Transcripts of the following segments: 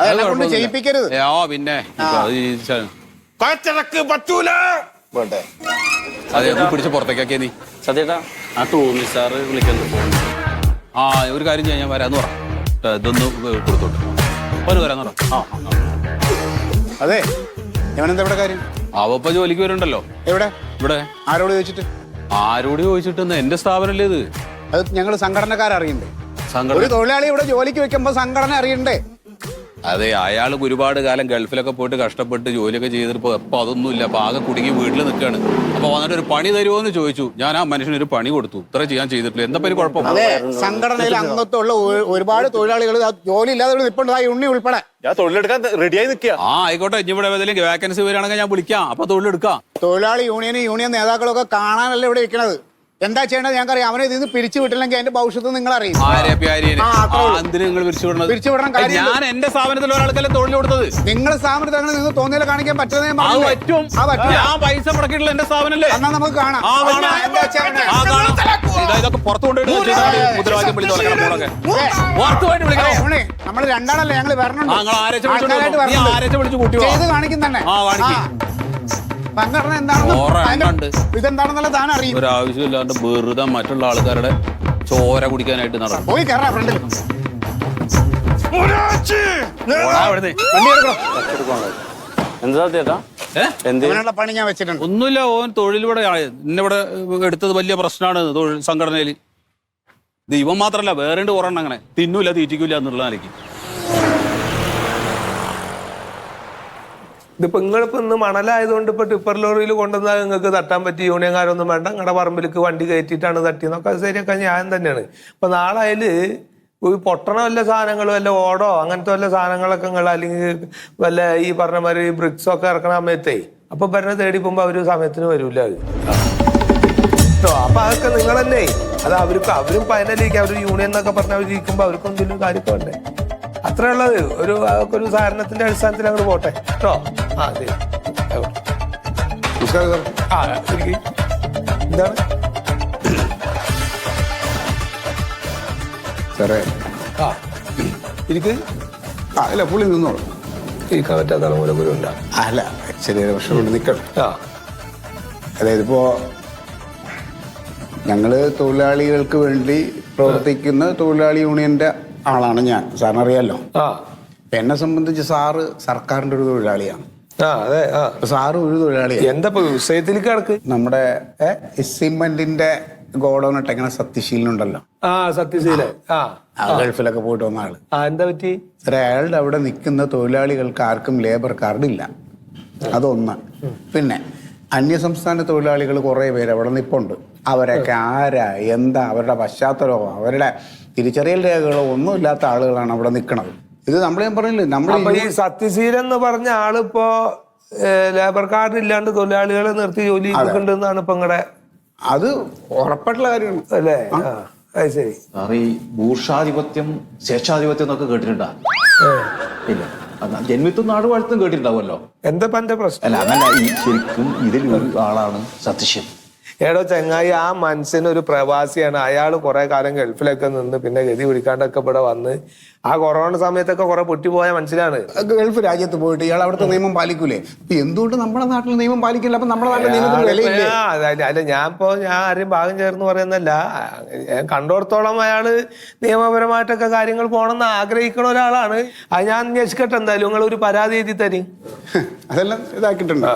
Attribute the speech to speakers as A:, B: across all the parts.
A: അതെന്നെ കൊണ്ട്
B: കുഴപ്പമൊന്നുമില്ല.
A: ചെയ്യിപ്പിക്കരുത്.
B: ഏ, ആ പിന്നെ. ഇപ്പൊ അത് ഈ ച-
C: കൊച്ചടക്ക് പറ്റൂല.
A: പോട്ടെ
B: അതെ ഒന്ന് പിടിച്ച് പുറത്തേക്കാക്കിയ നീ.
D: സത്യേട്ടാ ആ ടോമി സാറ് വിളിക്കുന്നു
B: ആ ഒരു കാര്യം ചെയ്യാൻ ഞാൻ വരാന്ന് പറ. ഏ, ഇതൊന്ന് കൊടുത്തോട്ട്. ഒരു വരാന്ന് പറ. ആ.
A: അതെ ഇവനെന്താ ഇവിടെ കാര്യം?
B: അവപ്പ ജോലിക്ക് വരുന്നുണ്ടല്ലോ.
A: എവിടെ?
B: ഇവിടെ.
A: ആരോട് ചോദിച്ചിട്ട്?
B: ആരോട് ചോദിച്ചിട്ടെന്ന്? എന്റെ സ്ഥാപനല്ലേ ഇത്?
A: അത് ഞങ്ങൾ സംഘടനക്കാരറിയണ്ടേ. ഒരു
B: സംഘടന
A: തൊഴിലാളി ഇവിടെ ജോലിക്ക് വെക്കുമ്പോ സംഘടന അറിയണ്ടേ?
B: അതെ അയാൾ ഒരുപാട് കാലം ഗൾഫിലൊക്കെ പോയിട്ട് കഷ്ടപ്പെട്ട് ജോലിയൊക്കെ ചെയ്തിട്ട് അപ്പൊ അതൊന്നുമില്ല. അപ്പൊ ആകെ കുടുങ്ങി വീട്ടിൽ നിൽക്കുകയാണ് അപ്പോൾ വന്നിട്ട് ഒരു പണി തരുമോ എന്ന് ചോദിച്ചു. ഞാൻ ആ മനുഷ്യന് ഒരു പണി കൊടുത്തു. ഇത്ര ചെയ്യാൻ ചെയ്തിട്ടില്ല. എന്താ പേര് കുഴപ്പം?
A: അതെ സംഘടനയിൽ അംഗത്വമുള്ള ഒരു- ഒരുപാട് തൊഴിലാളികൾ ജോലി ഇല്ലാതെ ഇവിടെ നിൽപ്പുണ്ട് ആ ഉണ്ണി ഉൾപ്പെടെ.
C: ഞാൻ തൊഴിലെടുക്കാൻ റെഡിയായി നിൽക്കുക
B: ആ ആയിക്കോട്ടെ. ഇനി ഇവിടെ ഏതെങ്കിലും വേക്കൻസി വരികയാണെങ്കിൽ ഞാൻ വിളിക്കാം. അപ്പൊ തൊഴിലെടുക്കാം.
A: തൊഴിലാളി യൂണിയനും യൂണിയൻ നേതാക്കളൊക്കെ കാണാനല്ല ഇവിടെ ഇരിക്കണത് എന്താ ചെയ്യേണ്ടത് ഞങ്ങൾക്കറിയാം അവനെ ഇതിന്ന് നിന്ന് പിരിച്ചു വിട്ടില്ലെങ്കിൽ അതിന്റെ ഭവിഷ്യത്ത് നിങ്ങൾ അറിയും
B: ആരെ
A: ആ, അത്രേ ഉള്ളൂ.
B: എന്തിനു നിങ്ങൾ പിരിച്ചു വിടണത്
A: പിരിച്ചു വിടണം കാര്യം
B: ഞാൻ എന്റെ സ്ഥാപനത്തിൽ ഒരാൾക്കല്ലേ തൊഴിൽ കൊടുത്തത്
A: നിങ്ങൾ സ്ഥാപനത്തിൽ അങ്ങനെ നിങ്ങൾ തോന്നിയാൽ കാണിക്കാൻ പറ്റുന്നേ ഞാൻ
B: അത്
A: പറഞ്ഞില്ലേ?
B: പറ്റും
A: ആ പറ്റും
B: ഞാൻ പൈസ മുടക്കിയിട്ടുള്ള എന്റെ സ്ഥാപനല്ലേ
A: എന്നാ നമുക്ക് കാണാം
B: ആ, കാണാം.
A: ആ, എന്താ ചെയ്യണ്ടേ?
B: ആ, കാണാം. ഇതാ, ഇതൊക്കെ പുറത്തു കൊണ്ടുപോയിട്ട് മുദ്രാവാക്യം പുറത്തു പോയിട്ട് വിളിക്കണം
A: നമ്മൾ രണ്ടാളല്ലേ വരണുണ്ട്
B: ആ, നിങ്ങൾ ആരെച്ച വിളിച്ചോണ്ട്
A: ആൾക്കാരായിട്ട്
B: വന്നോ? നീ
A: വരണുണ്ട്.
B: ആരെച്ച വിളിച്ച് കൂട്ടി വാ.
A: ചെയ്ത് കാണിക്കും തന്നെ
B: ആ, കാണിക്ക്.
A: സംഘടന എന്താണെന്ന്. ഇതെന്താണെന്നുള്ള താൻ അറിയും.
B: ഒരാവശ്യമില്ലാണ്ട് വെറുതെ മറ്റുള്ള ആൾക്കാരുടെ ചോര കുടിക്കാനായിട്ട് നടക്കും
A: പോയി കയറാ ഫ്രണ്ടിൽ.
D: എന്താ? എന്ത്?
A: അതിനുള്ള പണി ഞാൻ വെച്ചിട്ടുണ്ട്.
B: ഒന്നുമില്ല ഓൻ തൊഴിലിവിടെ ഇന്നിവിടെ എടുത്തത് വലിയ പ്രശ്നമാണ് തൊഴിൽ സംഘടനയിൽ ഇത് ഇവൻ മാത്രല്ല വേറെ ഉണ്ട് കുറേ അങ്ങനെ. തിന്നൂല തീറ്റിക്കൂല എന്നുള്ള നിലയ്ക്ക്.
E: ഇതിപ്പോ നിങ്ങളിപ്പോ ഇന്ന് മണലായതുകൊണ്ട് ഇപ്പൊ ടിപ്പർ ലോറിയിൽ കൊണ്ടുവന്നാൽ നിങ്ങൾക്ക് തട്ടാൻ പറ്റി യൂണിയൻകാരൊന്നും വേണ്ട. നിങ്ങളുടെ പറമ്പിലേക്ക് വണ്ടി കയറ്റിയിട്ടാണ് തട്ടിയെന്നൊക്കെ ശരിയൊക്കെ ഞാൻ തന്നെയാണ്. ഇപ്പൊ നാളെ അതിൽ ഈ പൊട്ടണ വല്ല സാധനങ്ങളും വല്ല ഓടോ അങ്ങനത്തെ വല്ല സാധനങ്ങളൊക്കെ നിങ്ങൾ അല്ലെങ്കിൽ വല്ല ഈ പറഞ്ഞ മാതിരി ബ്രിക്സ് ഒക്കെ ഇറക്കണ സമയത്തേ അപ്പൊ ഭരണ തേടി പോകുമ്പോ അവർ സമയത്തിന് വരൂല അത്. അപ്പൊ അതൊക്കെ നിങ്ങൾ തന്നെ അത് അവർക്ക് അവരും പതിനലിരിക്കും അവർ യൂണിയൻ എന്നൊക്കെ പറഞ്ഞ അവർ അവർക്കും എന്തെങ്കിലും കാര്യമൊക്കെ വേണ്ടേ അത്രേ ഉള്ളത് ഒരു അതൊക്കെ ഒരു സാധാരണത്തിന്റെ അടിസ്ഥാനത്തിൽ അങ്ങോട്ട് പോട്ടെ. കേട്ടോ? ആ അതെ.
A: നമസ്കാരം സാർ
E: ആ ഇരിക്ക്. എന്താണ്?
A: സാറേ.
E: ആ. എനിക്ക്
A: ആ അല്ല പുള്ളി നിന്നോളൂ.
E: ഇരിക്കാൻ പറ്റാത്ത മൂലഗുരു ഉണ്ടാ
A: അല്ല ചെറിയൊരു പ്രശ്നം കൊണ്ട് നിൽക്കണം
E: ആ.
A: അതായത് ഇപ്പോ ഞങ്ങൾ തൊഴിലാളികൾക്ക് വേണ്ടി പ്രവർത്തിക്കുന്ന തൊഴിലാളി യൂണിയന്റെ ആളാണ് ഞാൻ. സാറിന് അറിയാലോ
E: ആ.
A: അപ്പൊ എന്നെ സംബന്ധിച്ച് സാറ് സർക്കാരിന്റെ ഒരു തൊഴിലാളിയാണ്. സാറ് ഒരു തൊഴിലാളിയാണ്.
E: എന്താ കിടക്ക്?
A: നമ്മുടെ സിമെന്റിന്റെ ഗോഡൌൺ ഇട്ടെങ്ങനെ സത്യശീലനുണ്ടല്ലോ
E: ആ സത്യശീല ആ
A: ഗൾഫിലൊക്കെ പോയിട്ട് വന്ന
E: ആൾ. എന്താ പറ്റി?
A: അയാളുടെ അവിടെ നിൽക്കുന്ന തൊഴിലാളികൾക്ക് ആർക്കും ലേബർ കാർഡ് ഇല്ല. അതൊന്ന്. പിന്നെ അന്യസംസ്ഥാന തൊഴിലാളികൾ കുറേ പേര് അവിടെ നിൽപ്പുണ്ട് അവരൊക്കെ ആരാ? എന്താ? അവരുടെ പശ്ചാത്തലമോ? അവരുടെ തിരിച്ചറിയൽ രേഖകളോ ഒന്നും ഇല്ലാത്ത ആളുകളാണ് അവിടെ നിൽക്കുന്നത്. ഇത് നമ്മൾ ഞാൻ പറഞ്ഞില്ലേ നമ്മൾ
E: ഈ സത്യശീലൻ എന്ന് പറഞ്ഞ ആളിപ്പോ ലേബർ കാർഡ് ഇല്ലാണ്ട് തൊഴിലാളികളെ നിർത്തി ജോലി ചെയ്തിട്ടുണ്ടെന്നാണ് ഇപ്പൊ നിങ്ങളുടെ
A: അത് ഉറപ്പായിട്ടുള്ള കാര്യമാണ്.
E: അല്ലേ? ആ. അത് ശരി.
F: സാറ് ഈ ഭൂഷാധിപത്യം ശേഷാധിപത്യം എന്നൊക്കെ കേട്ടിട്ടുണ്ടാ? ഇല്ല. ജന്മിത്തും നാട് വാഴ്ത്തും കേട്ടിട്ടുണ്ടാവുമല്ലോ.
E: എന്താ എന്റെ പ്രശ്നം?
F: അല്ല അതല്ല ഈ ശരിക്കും ഇതിൽ ഒരു ആളാണ് സത്യശൻ
E: ഏടോ ചങ്ങായി ആ മനുഷ്യൻ ഒരു പ്രവാസിയാണ്. അയാൾ കുറെ കാലം ഗൾഫിലൊക്കെ നിന്ന് പിന്നെ ഗതി പിടിക്കാണ്ടൊക്കെ ഇവിടെ വന്ന് ആ കൊറോണ സമയത്തൊക്കെ കുറെ പൊട്ടിപ്പോയ മനുഷ്യനാണ്
A: ഗൾഫ് രാജ്യത്ത് പോയിട്ട് ഇയാൾ അവിടുത്തെ നിയമം പാലിക്കൂലേ? എന്തുകൊണ്ട് നമ്മുടെ നാട്ടിൽ നിയമം പാലിക്കില്ല? അപ്പൊ നമ്മുടെ നാട്ടിൽ നിയമത്തിന്
E: അല്ല ഞാൻ ഇപ്പോ ഞാൻ ആരും ഭാഗം ചേർന്ന് പറയുന്നല്ല ഞാൻ കണ്ടോടത്തോളം അയാൾ നിയമപരമായിട്ടൊക്കെ കാര്യങ്ങൾ പോകണമെന്ന് ആഗ്രഹിക്കുന്ന ഒരാളാണ്. അത് ഞാൻ അന്വേഷിക്കട്ടെ എന്തായാലും. നിങ്ങൾ ഒരു പരാതി എഴുതി തരും.
A: അതെല്ലാം ഇതാക്കിയിട്ടുണ്ട്.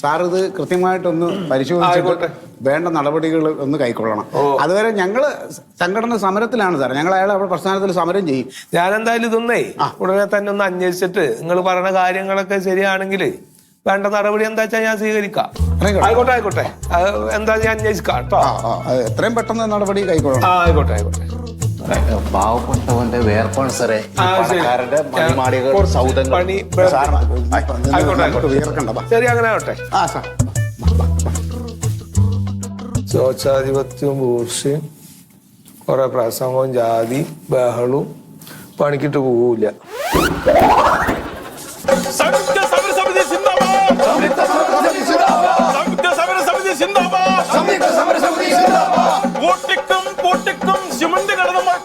A: സാർ ഇത് കൃത്യമായിട്ടൊന്ന് പരിശോധിച്ചിട്ട് വേണ്ട നടപടികൾ ഒന്ന് കൈക്കൊള്ളണം. അതുവരെ ഞങ്ങൾ സംഘടന സമരത്തിലാണ് സാർ ഞങ്ങൾ അയാളെ അവിടെ പ്രസ്ഥാനത്തിൽ സമരം ചെയ്യും.
E: ഞാനെന്തായാലും ഇതൊന്നേ ഉടനെ തന്നെ ഒന്ന് അന്വേഷിച്ചിട്ട് നിങ്ങൾ പറയുന്ന കാര്യങ്ങളൊക്കെ ശരിയാണെങ്കിൽ വേണ്ട നടപടി എന്താ വെച്ചാൽ ഞാൻ സ്വീകരിക്കാം.
A: ആയിക്കോട്ടെ.
E: ആയിക്കോട്ടെ എന്താ ഞാൻ അന്വേഷിക്കാം കേട്ടോ.
A: എത്രയും പെട്ടെന്ന് നടപടി കൈക്കൊള്ളണം.
E: ആയിക്കോട്ടെ ആയിക്കോട്ടെ.
F: പാവപ്പെട്ടവന്റെ വേർപ്പാണ് സാറേ പണക്കാരന്റെ മണിമാളികൾ സൗദങ്ങൾ.
E: ശരി അങ്ങനെ ആവട്ടെ.
A: ആ സാർ.
E: സ്വച്ഛാധിപത്യവും ബൂർഷയും കുറെ പ്രസംഗവും ജാതി ബഹളും പണിക്കിട്ട് പോവില്ല.
C: സംയുക്ത സമര സമിതി സിന്ദാബാദ്. സംയുക്ത സമര സമിതി സിന്ദാബാദ്. പൂട്ടിക്കും പൂട്ടിക്കും സിമന്റ് കടന്നുമായി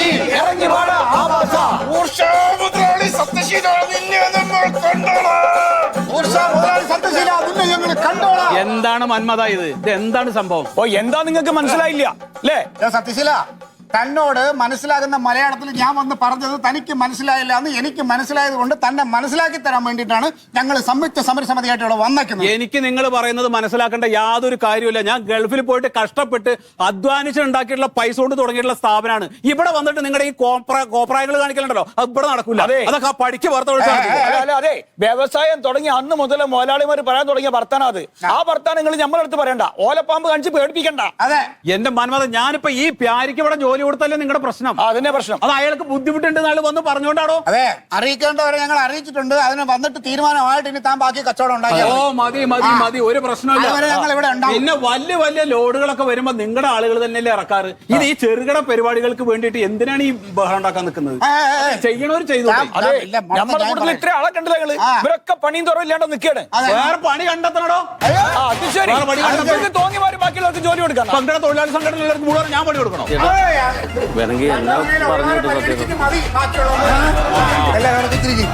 A: പൂരാച്ചി ഇറങ്ങി വാടാ. ആവാസ.
C: നിന്നെ നമ്മൾ കണ്ടോളാം.
A: ഊർഷ മുതലാളി സത്യശീല നിന്നെ ഞങ്ങൾ കണ്ടോളാം.
B: എന്താണ് മന്മത ഇത്? ഇത് എന്താണ് സംഭവം?
G: ഓ എന്താ നിങ്ങൾക്ക് മനസ്സിലായില്ല? അല്ലേ?
A: സത്യശീല തന്നോട് മനസ്സിലാകുന്ന മലയാളത്തിൽ ഞാൻ വന്ന് പറഞ്ഞത് തനിക്ക് മനസ്സിലായില്ല എന്ന് എനിക്ക് മനസ്സിലായത് കൊണ്ട് തന്നെ മനസ്സിലാക്കി തരാൻ വേണ്ടിയിട്ടാണ് ഞങ്ങൾ സംയുക്ത സമരസമിതിയായിട്ട് ഇവിടെ വന്നേക്കുന്നത്.
B: എനിക്ക് നിങ്ങൾ പറയുന്നത് മനസ്സിലാക്കേണ്ട യാതൊരു കാര്യമില്ല ഞാൻ ഗൾഫിൽ പോയിട്ട് കഷ്ടപ്പെട്ട് അധ്വാനിച്ചിട്ടുണ്ടാക്കിയിട്ടുള്ള പൈസ കൊണ്ട് തുടങ്ങിയിട്ടുള്ള സ്ഥാപനമാണ്. ഇവിടെ വന്നിട്ട് നിങ്ങളുടെ ഈ കോപ്ര കോപ്രായങ്ങൾ കാണിക്കലുണ്ടല്ലോ? അത് ഇവിടെ
G: നടക്കില്ല
B: അതൊക്കെ ആ പഠിക്ക്
G: അല്ല, അതെ. വ്യവസായം തുടങ്ങി അന്ന് മുതൽ മുതലാളിമാർ പറയാൻ തുടങ്ങിയ വർത്താനം അത്. ആ. വർത്താനം നിങ്ങൾ നമ്മളടുത്ത് പറയണ്ട. ഓലപ്പാമ്പ് കാണിച്ച് പേടിപ്പിക്കണ്ട.
A: അതെ.
B: എന്റെ മന്മത ഞാനിപ്പോ ഈ പ്യാരിക്ക് ഇവിടെ ജോലി കൊടുത്തല്ലേ നിങ്ങളുടെ പ്രശ്നം.
G: അതിന്റെ പ്രശ്നം.
B: അത് അയാൾക്ക് ബുദ്ധിമുട്ടുണ്ട് നാളെ വന്ന് പറഞ്ഞോണ്ടാണോ
A: അതെ അറിയിക്കേണ്ടവരെ ഞങ്ങൾ അറിയിച്ചിട്ടുണ്ട്. അതിന് വന്നിട്ട് തീരുമാനമായിട്ട് ഇനി താൻ ബാക്കി കച്ചവടം
B: ഉണ്ടാക്കി
A: ഓ മതി.
B: മതി മതി ഒരു പ്രശ്നമില്ല. പിന്നെ വലിയ വലിയ ലോഡുകളൊക്കെ വരുമ്പോ നിങ്ങളുടെ ആളുകൾ തന്നെയല്ലേ ഇറക്കാറ്? ഇത് ഈ ചെറുകിട പരിപാടികൾക്ക് വേണ്ടിയിട്ട് എന്തിനാണ് ഈ ബഹളം ഉണ്ടാക്കാൻ നിൽക്കുന്നത്. ചെയ്യണവർ ചെയ്തു
G: നമ്മുടെ ഇത്ര ആളെ കണ്ടില്ല ഇവരൊക്കെ പണിയും തുറവില്ലാണ്ട് നിൽക്കുകയാണ്.
B: വേറെ പണി കണ്ടെത്തണോ
G: അത് ശരി. ബാക്കിയുള്ളവർക്ക് ജോലി കൊടുക്കണം
B: പങ്കെടുത്ത തൊഴിലാളി സംഘടനകൾക്ക് മുഴുവൻ ഞാൻ പണി കൊടുക്കണോ?
D: വേണമെങ്കിൽ എല്ലാം പറഞ്ഞു സത്യം
A: മതി, ബാക്കിയുള്ളവര്. എല്ലാവരും അവിടെ തിരിഞ്ഞ്.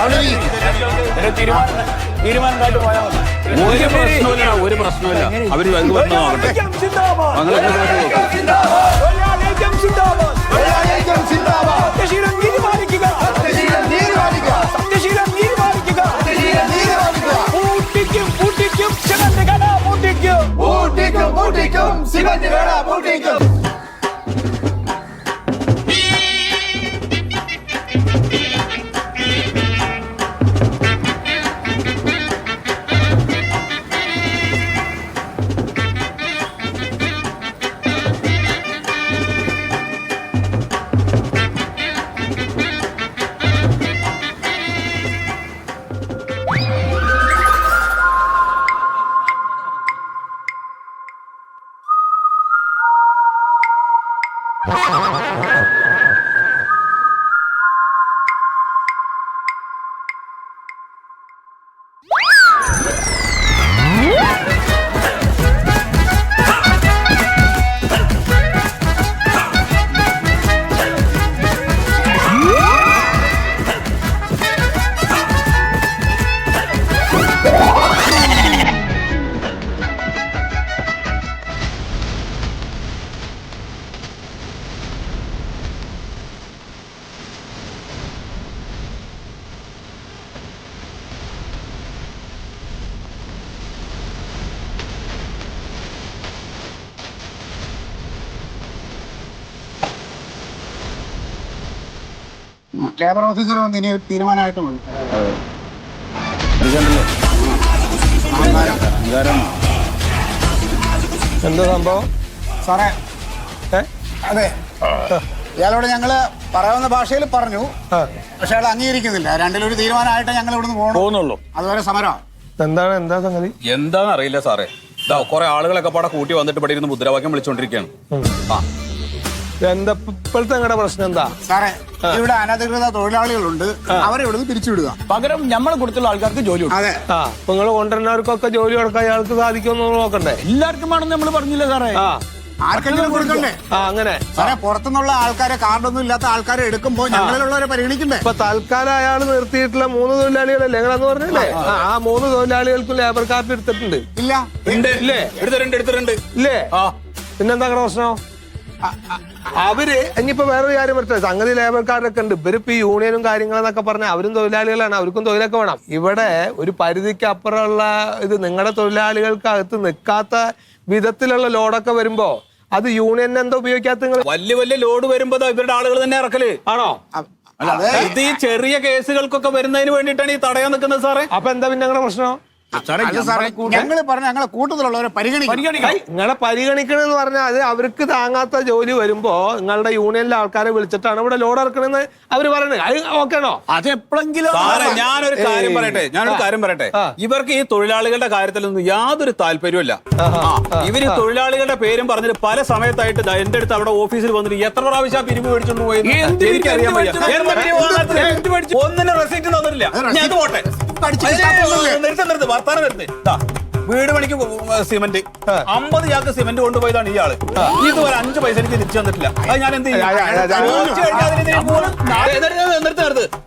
A: അവിടെ ഇരിക്ക്.
G: തീരുമാനം തീരുമാനം ഉണ്ടായിട്ട് പോയാൽ മതി
B: ഒരു പ്രശ്നമില്ല ഒരു പ്രശ്നമില്ല അവർ എന്ത് പറഞ്ഞു നോക്കട്ടെ
G: സിന്ദാബാദ്.
B: അങ്ങനെ നോക്കും
A: ലേബർ ഓഫീസർ വന്ന് ഇനി ഒരു തീരുമാനമായിട്ട് മതി
E: എന്താ സംഭവം?
A: സാറേ? അതെ. ഇയാളോട് ഞങ്ങൾ പറയാവുന്ന ഭാഷയിൽ പറഞ്ഞു. പക്ഷെ അയാൾ അംഗീകരിക്കുന്നില്ല. രണ്ടിലൊരു തീരുമാനമായിട്ട് ഞങ്ങൾ ഇവിടുന്ന് പോകണം
G: പോകുന്നുള്ളൂ
A: അതുവരെ സമരം
E: എന്താണ് എന്താ സംഗതി?
B: എന്താന്ന് അറിയില്ല സാറേ. ഇതാ കുറെ ആളുകളൊക്കെ പാടെ കൂട്ടി വന്നിട്ട് ഇവിടെ ഇരുന്ന് മുദ്രാവാക്യം വിളിച്ചോണ്ടിരിക്കുകയാണ്. ആ.
E: എന്താ ഇപ്പ- ഇപ്പോഴത്തെ നിങ്ങളുടെ പ്രശ്നം എന്താ?
A: സാറേ ഇവിടെ അനധികൃത തൊഴിലാളികളുണ്ട്. അവരെ ഇവിടുന്ന് പിരിച്ചുവിടുക.
G: പകരം നമ്മൾ കൊടുത്തുള്ള ആൾക്കാർക്ക് ജോലി കൊടുക്കും.
A: അതെ.
E: ആ നിങ്ങൾ കൊണ്ടുവരുന്നവർക്കൊക്കെ ജോലി കൊടുക്കാൻ അയാൾക്ക് സാധിക്കുമെന്ന് നോക്കണ്ടേ?
G: എല്ലാവർക്കും ആണെന്ന് നമ്മൾ പറഞ്ഞില്ല സാറേ?
E: ആ.
A: ആർക്കെങ്കിലും കൊടുക്കണ്ടേ?
E: ആ അങ്ങനെ.
A: സാറേ പുറത്തുനിന്നുള്ള ആൾക്കാരെ കാർഡൊന്നും ഇല്ലാത്ത ആൾക്കാരെ എടുക്കുമ്പോൾ ഞങ്ങളിലുള്ളവരെ പരിഗണിക്കണ്ടേ?
E: ഇപ്പൊ തൽക്കാലം അയാൾ നിർത്തിയിട്ടുള്ള മൂന്ന് തൊഴിലാളികളല്ലേ നിങ്ങളെന്ന് പറഞ്ഞല്ലേ? ആ, ആ. മൂന്ന് തൊഴിലാളികൾക്കും ലേബർ കാർഡ് എടുത്തിട്ടുണ്ട്.
A: ഇല്ല.
E: ഇല്ലേ?
B: എടുത്തിട്ടുണ്ട് എടുത്തിട്ടുണ്ട്
E: ഇല്ലേ?
B: ആ.
E: പിന്നെന്താ പ്രശ്നം? അവർ ഇനിയിപ്പോ വേറൊരു കാര്യം പറ്റില്ല സംഗതി ലേബർ കാർഡൊക്കെ ഉണ്ട്. ഇവരിപ്പോ ഈ യൂണിയനും കാര്യങ്ങളെന്നൊക്കെ പറഞ്ഞാൽ അവരും തൊഴിലാളികളാണ് അവർക്കും തൊഴിലൊക്കെ വേണം. ഇവിടെ ഒരു പരിധിക്ക് അപ്പുറമുള്ള ഇത് നിങ്ങളുടെ തൊഴിലാളികൾക്ക് അകത്ത് നിൽക്കാത്ത വിധത്തിലുള്ള ലോഡൊക്കെ വരുമ്പോ അത് യൂണിയൻ എന്താ ഉപയോഗിക്കാത്ത നിങ്ങൾ
B: വലിയ വലിയ ലോഡ് വരുമ്പോ ഇവരുടെ ആളുകൾ തന്നെ ഇറക്കൽ.
E: ആണോ?
B: അല്ല ഇത് ഈ ചെറിയ കേസുകൾക്കൊക്കെ വരുന്നതിന് വേണ്ടിയിട്ടാണ് ഈ തടയാൻ നിൽക്കുന്നത് സാറേ.
E: അപ്പൊ എന്താ പിന്നെ പ്രശ്നം?
A: ഞങ്ങൾ പറഞ്ഞ ഞങ്ങളെ കൂട്ടത്തിലുള്ളവരെ പരിഗണിക്കും
G: പരിഗണിക്കണം.
E: നിങ്ങളെ പരിഗണിക്കണെന്ന് പറഞ്ഞാൽ അത് അവർക്ക് താങ്ങാത്ത ജോലി വരുമ്പോ നിങ്ങളുടെ യൂണിയനിലെ ആൾക്കാരെ വിളിച്ചിട്ടാണ് ഇവിടെ ലോഡ് ഇറക്കണെന്ന് അവർ പറയണത് അത് ഓക്കെയാണോ
G: അത് എപ്പോഴെങ്കിലും
B: ഞാനൊരു കാര്യം. പറയട്ടെ ഞാനൊരു കാര്യം പറയട്ടെ. ഇവർക്ക് ഈ തൊഴിലാളികളുടെ കാര്യത്തിലൊന്നും യാതൊരു താല്പര്യമില്ല ഇവർ തൊഴിലാളികളുടെ പേരും പറഞ്ഞിട്ട് പല സമയത്തായിട്ട് എന്റെ അടുത്ത് അവിടെ ഓഫീസിൽ വന്നിട്ട് എത്ര പ്രാവശ്യം ആ പിരിവ് മേടിച്ചോണ്ട് പോയി
G: ഒന്നിനെ?
B: എനിക്കറിയാൻ വയ്യ. ഒന്നിനും റെസീറ്റ് തന്നിട്ടില്ല. ഞാൻ പോട്ടെ? നിർത്ത് നിർത്ത്. വർത്താനം വരുന്നത് വീട് പണിക്ക് സിമന്റ്. അമ്പത് ചാക്ക് സിമന്റ് കൊണ്ടുപോയതാണ് ഇയാൾ. ഇതുവരെ അഞ്ച് പൈസ എനിക്ക് തിരിച്ചു തന്നിട്ടില്ല. അത് ഞാൻ എന്ത് ചെയ്യും?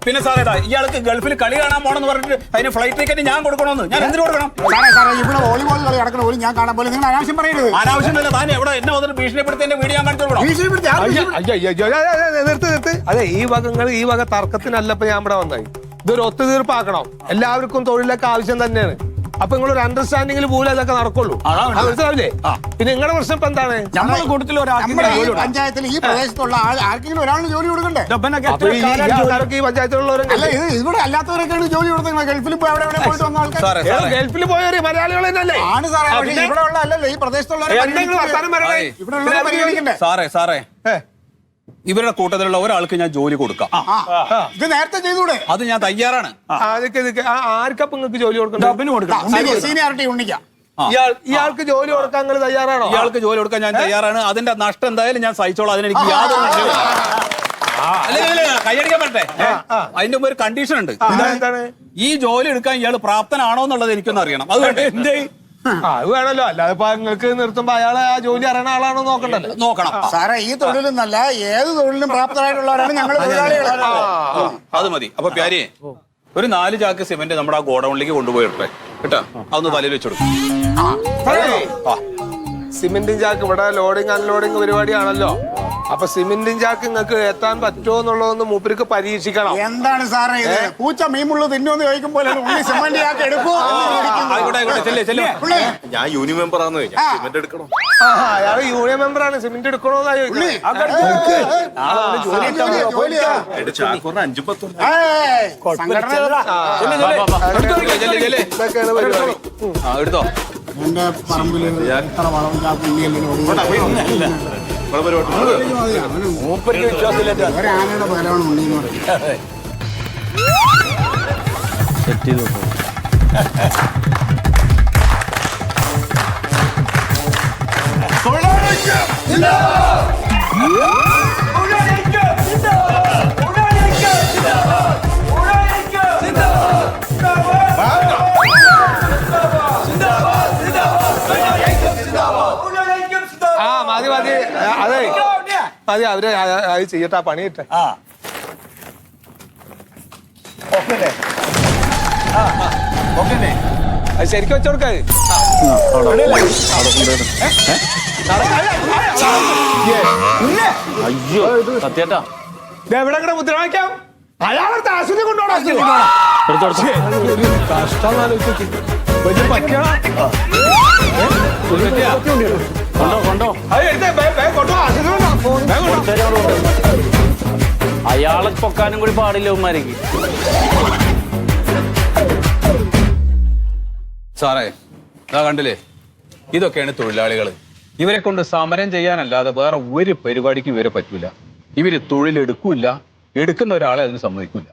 B: പിന്നെ സാറേ ഇയാൾക്ക് ഗൾഫിൽ കളി കാണാൻ പോണെന്ന് പറഞ്ഞിട്ട് അതിന് ഫ്ലൈറ്റ് ടിക്കറ്റ് ഞാൻ കൊടുക്കണമെന്ന്. ഞാൻ എന്തിനു കൊടുക്കണം
A: സാറേ സാറേ ഇവിടെ വോളിബോൾ കളി നടക്കുന്ന പോലും ഞാൻ കാണാൻ പോലും നിങ്ങൾ അനാവശ്യം പറയരുത്.
B: അനാവശ്യമില്ല താൻ എവിടെ? എന്നെ വന്നിട്ട് ഭീഷണിപ്പെടുത്തി എന്റെ വീട് ഞാൻ കാണിച്ചു കൊടുക്കണം
E: നിർത്ത് നിർത്ത്. അതെ ഈ വകങ്ങൾ ഈ വക തർക്കത്തിനല്ലപ്പോ ഞാൻ ഇവിടെ വന്നത്. ഇതൊരു ഒത്തുതീർപ്പാക്കണം. എല്ലാവർക്കും തൊഴിലൊക്കെ ആവശ്യം തന്നെയാണ്. അപ്പൊ നിങ്ങൾ ഒരു അണ്ടർസ്റ്റാൻഡിംഗിൽ പോലും അതൊക്കെ നടക്കുള്ളൂ. അതാണ്. മനസ്സിലാവില്ലേ? പിന്നെ നിങ്ങളുടെ പ്രശ്നം ഇപ്പൊ എന്താണ്?
G: കൂട്ടത്തിൽ
A: നമ്മുടെ. പഞ്ചായത്തിൽ ഈ പ്രദേശത്തുള്ള ആൾ ആർക്കെങ്കിലും ഒരാളിന് ജോലി കൊടുക്കണ്ടേ?
E: ഈ
A: e
G: ജോലി-
A: ഇവിടെ അല്ലാത്തവരൊക്കെയാണ് ഗൾഫിൽ പോയി അവിടെ പോയിട്ട് വന്ന ആൾക്കാർ
B: സാറേ സാറേ.
E: ഗൾഫിൽ പോയവര് മലയാളികൾ തന്നെയല്ലേ?
A: ആണ് സാറേ. ഇവിടെ ഉള്ള അല്ലല്ലോ ഈ ഇവിടെ
B: സാറേ സാറേ. ഇവരുടെ കൂട്ടത്തിലുള്ള ഒരാൾക്ക് ഞാൻ ജോലി കൊടുക്കാം.
A: ഇത് നേരത്തെ ചെയ്തൂടെ?
B: അത് ഞാൻ തയ്യാറാണ്.
E: ആർക്കപ്പം നിക്ക് നിക്ക്. ആ, ആർക്കപ്പൊ നിങ്ങൾക്ക് ജോലി
G: കൊടുക്കണം.
A: സീനിയോറിറ്റി ഉണ്ണിക്കാം.
E: ഇയാൾ ഇയാൾക്ക് ജോലി കൊടുക്കാൻ നിങ്ങൾ തയ്യാറാണോ?
B: ഇയാൾക്ക് ജോലി കൊടുക്കാൻ ഞാൻ തയ്യാറാണ്. അതിന്റെ നഷ്ടം എന്തായാലും ഞാൻ സഹിച്ചോളാം. അതിനെനിക്ക് യാതൊരു കൈയടിക്കാൻ പറ്റേ അതിന്റെ മുമ്പ് ഒരു കണ്ടീഷൻ ഉണ്ട്. ഈ ജോലി എടുക്കാൻ ഇയാൾ പ്രാപ്തനാണോ എന്നുള്ളത് എനിക്കൊന്ന് അറിയണം. അതുകൊണ്ട് എന്റെ
E: ആ അത് വേണല്ലോ. അല്ലാതെ ഇപ്പൊ നിങ്ങൾക്ക് നിർത്തുമ്പോ അയാളെ ആ ജോലി അറിയണ ആളാണോ നോക്കണ്ടല്ലോ.
B: നോക്കണം.
A: സാറേ ഈ തൊഴിലെന്നല്ല ഏത് തൊഴിലിനും പ്രാപ്തരായിട്ടുള്ളവരാണ് ഞങ്ങൾ തൊഴിലാളികൾ
B: അത് മതി. അപ്പൊ പ്യാരി ഒരു നാല് ചാക്ക് സിമന്റ് നമ്മുടെ ആ ഗോഡൌണിലേക്ക് കൊണ്ടുപോയിട്ടെ. കേട്ടോ? അതൊന്ന് തലയിൽ വെച്ചെടുക്കും. ആ.
E: സിമെന്റും ചാക്ക്. ഇവിടെ ലോഡിങ് അൺലോഡിങ് പരിപാടിയാണല്ലോ. അപ്പൊ സിമെന്റും ചാക്ക് നിങ്ങൾക്ക് എത്താൻ പറ്റുമോ എന്നുള്ളതൊന്ന് മൂപ്പർക്ക് പരീക്ഷിക്കണം.
A: എന്താണ് സാറേ ഇത്? പൂച്ച മീമുള്ളത് തിന്നോന്ന് ചോദിക്കുമ്പോൾ സിമന്റ് ചാക്ക് എടുക്കൂ
B: ആയിക്കോട്ടെ ആയിക്കോട്ടെ ചെല്ലേ ചെല്ലേ.
A: ഉള്ളി.
D: ഞാൻ യൂണിയൻ മെമ്പർ ആണെന്ന്
A: സിമന്റ്
D: സിമെന്റ് എടുക്കണം?
E: അയാൾ യൂണിയൻ മെമ്പറാണ് സിമെന്റ് എടുക്കണോന്നാ ചോദിക്കുന്നത്.
A: ജോലി, ജോലിയാ.
D: എന്റെ ചാക്കൂറിന് അഞ്ചും പത്തും
A: ഏയ്, സംഘടന
B: ചെല്ലേ ചെല്ലേ.
E: ഇതൊക്കെയാണ് പരിപാടി
B: ആ എടുത്തോ.
A: എന്റെ പറമ്പിൽ എത്ര വളം
G: മൂപ്പർക്ക് വിശ്വാസമില്ല
A: ഒരാനയുടെ പകരമാണ് ഉണ്ണി എന്ന് പറയുന്നത്
D: സെറ്റ് ചെയ്ത് നോക്കാം
E: ആ അവർ അത് ചെയ്യട്ടെ ആ പണി കിട്ടെ.
G: ആ. ഓക്കെ ആ ഓക്കെ
E: അത് ശരിക്കും വെച്ചോടുക്ക
D: അയ്യോ സത്യേട്ടാ.
E: എവിടെ കൂടെ മുദ്രാവാക്യം അയാളടുത്ത് ആശുപത്രി കൊണ്ടുപോകണം. കഷ്ടം ആലോചിച്ച്. വലിയ പറ്റിയാണോ
D: കൊണ്ടോ കൊണ്ടോ.
E: കൊണ്ടുപോ, ആശുപത്രി
D: അയാളെ പൊക്കാനും കൂടി പാടില്ല ഉമ്മാരേക്ക്.
B: സാറേ ഇതാ കണ്ടില്ലേ? ഇതൊക്കെയാണ് തൊഴിലാളികൾ ഇവരെ കൊണ്ട് സമരം ചെയ്യാനല്ലാതെ വേറെ ഒരു പരിപാടിക്കും ഇവരെ പറ്റൂല. ഇവർ തൊഴിലെടുക്കൂല എടുക്കുന്ന ഒരാളെ അതിന് സമ്മതിക്കൂല.